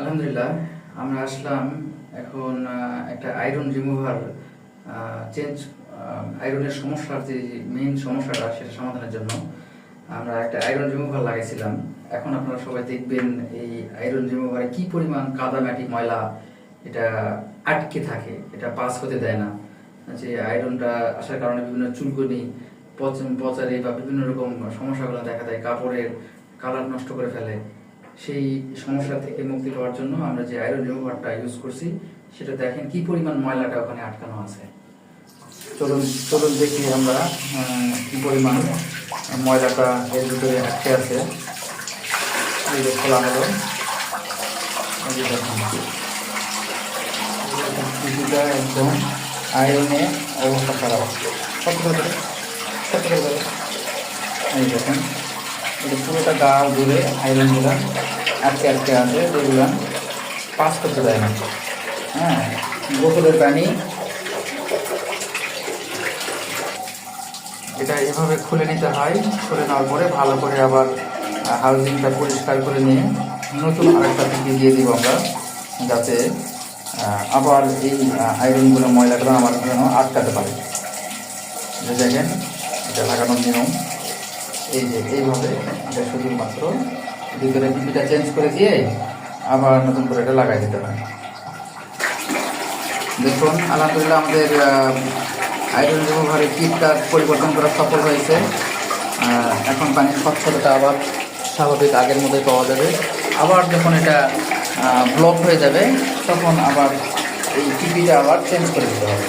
আলহামদুলিল্লাহ, আমরা আসলাম এখন একটা আয়রন রিমুভার চেঞ্জ আয়রনের সমস্যার যে মেইন সমস্যাটা, সেটা সমাধানের জন্য আমরা একটা আয়রন রিমুভার লাগাইছিলাম। এখন আপনারা সবাই দেখবেন এই আয়রন রিমুভারে কি পরিমাণ কাদামাটি ময়লা এটা আটকে থাকে, এটা পাস হতে দেয় না। যে আয়রনটা আসার কারণে বিভিন্ন চুলকুনি পচ- পচারে বা বিভিন্ন রকম সমস্যাগুলো দেখা দেয়, কাপড়ের কালার নষ্ট করে ফেলে। সেই সমস্যা থেকে মুক্তি পাওয়ার জন্য আমরা যে আয়রন রিমুভারটা ইউজ করছি, সেটা দেখেন কি পরিমাণ ময়লাটা ওখানে আটকানো আছে। চলুন চলুন দেখি আমরা কি পরিমাণ ময়লাটা এর ভিতরে আটকে আছে। খোলা হলো। একদম আয়রনে অবস্থা খারাপ। করে দেবে? এই দেখুন। পুরোটা গা জুড়ে আয়রনগুলো আটকে আটকে আছে যেগুলো পাস করতে দেয় না। হ্যাঁ গোসলের পানি। এটা এভাবে খুলে নিতে হয়, খুলে নেওয়ার পরে ভালো করে আবার হাউজিংটা পরিষ্কার করে নিয়ে নতুন আরেকটা থেকে দিয়ে দিব আমরা, যাতে আবার এই আয়রনগুলো ময়লাগুলো আমার যেন আটকাতে পারে। যে দেখেন, এটা লাগানোর নিয়ম। এই যে, এইভাবে এটা শুধুমাত্র ভিতরে পিপিটা চেঞ্জ করে দিয়ে আবার নতুন করে এটা লাগাই দিতে হয়। দেখুন, আলহামদুলিল্লাহ আমাদের আয়রন রিমুভারের কিটটা পরিবর্তন করা সফল হয়েছে। এখন পানির স্বচ্ছতাটা আবার স্বাভাবিক আগের মতোই পাওয়া যাবে। আবার যখন এটা ব্লক হয়ে যাবে, তখন আবার এই টিপিটা আবার চেঞ্জ করে দিতে হবে।